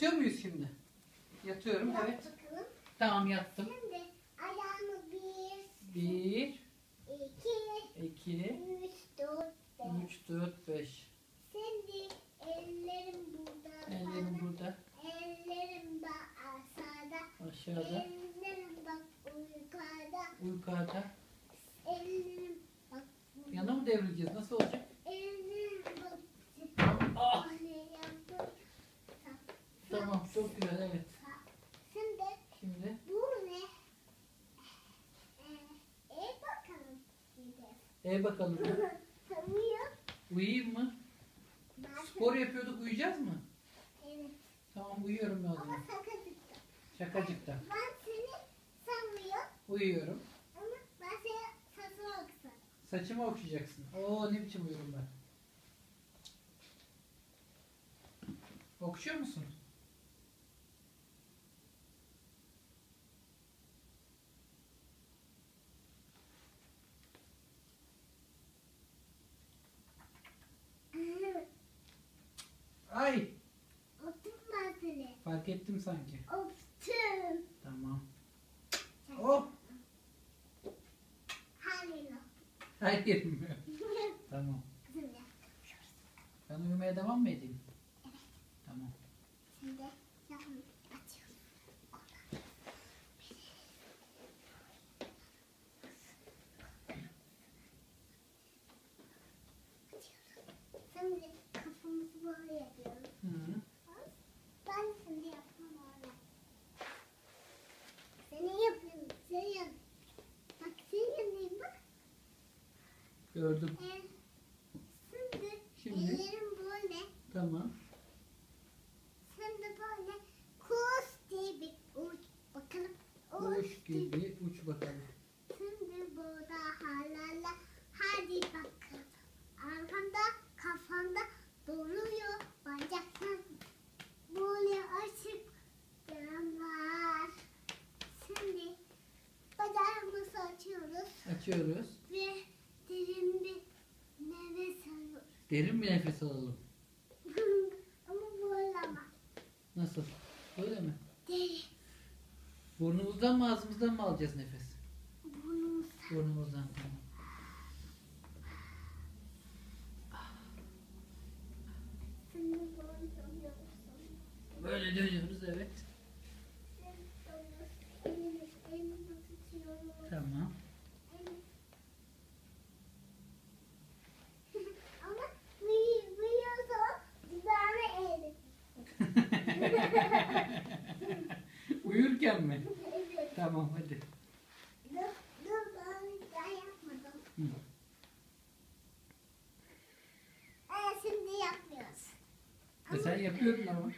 Yatıyor muyuz şimdi? Yatıyorum Yap evet. bakalım. Tamam yattım. Şimdi ayağımı bir, Bir, iki, iki, üç, dört, beş. üç, dört, beş. Şimdi ellerim burada. Ellerim bana. burada. Ellerim aşağıda. Aşağıda. Ellerim bak yukarıda. Yukarıda. Ellerim bak. Yana mı devrileceğiz? Nasıl olacak? Ellerim bak. Ah! Anne yaptım. Tamam çok güzel evet. Şimdi Şimdi bu ne? Ee, e bakalım. Bir de. E bakalım. Tanıyor. Uyuyayım mı? Spor yapıyorduk uyuyacağız mı? Evet. Tamam uyuyorum ben o Ama zaman. dikkat. Şakacıkta. Ben seni sanmıyor Uyuyorum. ama ben seni saçma baksana. Saçımı okşayacaksın. Oo ne biçim uyurum ben. Okşuyor musun? Ay Öptüm ben seni. fark ettim sanki. Öptüm. Tamam. Oh. Hayır. Hayır mi? Tamam. Ben uyumaya devam mı edeyim? Tamam. şimdi camı açıyorum. Şimdi kafamızı böyle yapıyoruz. Hı -hı. Ben şimdi yapmam öyle. Seni yapıyorum. Seni yap. Bak seni yapayım bak. Şimdi, Şimdi? ellerim böyle. Tamam. Şimdi böyle kuş diye bir uç bakalım. Kuş gibi uç bakalım. Şimdi burada halala hadi bakalım. Arkamda kafamda doluyor bacaklar böyle açık var. Şimdi bacağımızı açıyoruz Açıyoruz. ve derin bir nefes alıyoruz. Derin bir nefes alalım. Ama böyle ama Nasıl? Böyle mi? derin Burnumuzdan mı ağzımızdan mı alacağız nefes? burnumuz Burnumuzdan tamam. Böyle dönüyoruz. Evet. Tamam. Ama büyü, büyüyorsa ben eğilim. Uyurken mi? Evet. Tamam hadi. Dur, dur ben, yapmadım. Hı. Ee, şimdi yapmıyoruz. E sen yapıyordun ama.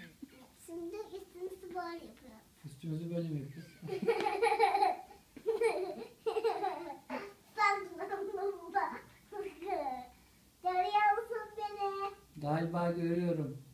Şimdi üstünü spor yapıyoruz. Üstümüzü böyle mi yapıyoruz? Galiba görüyorum.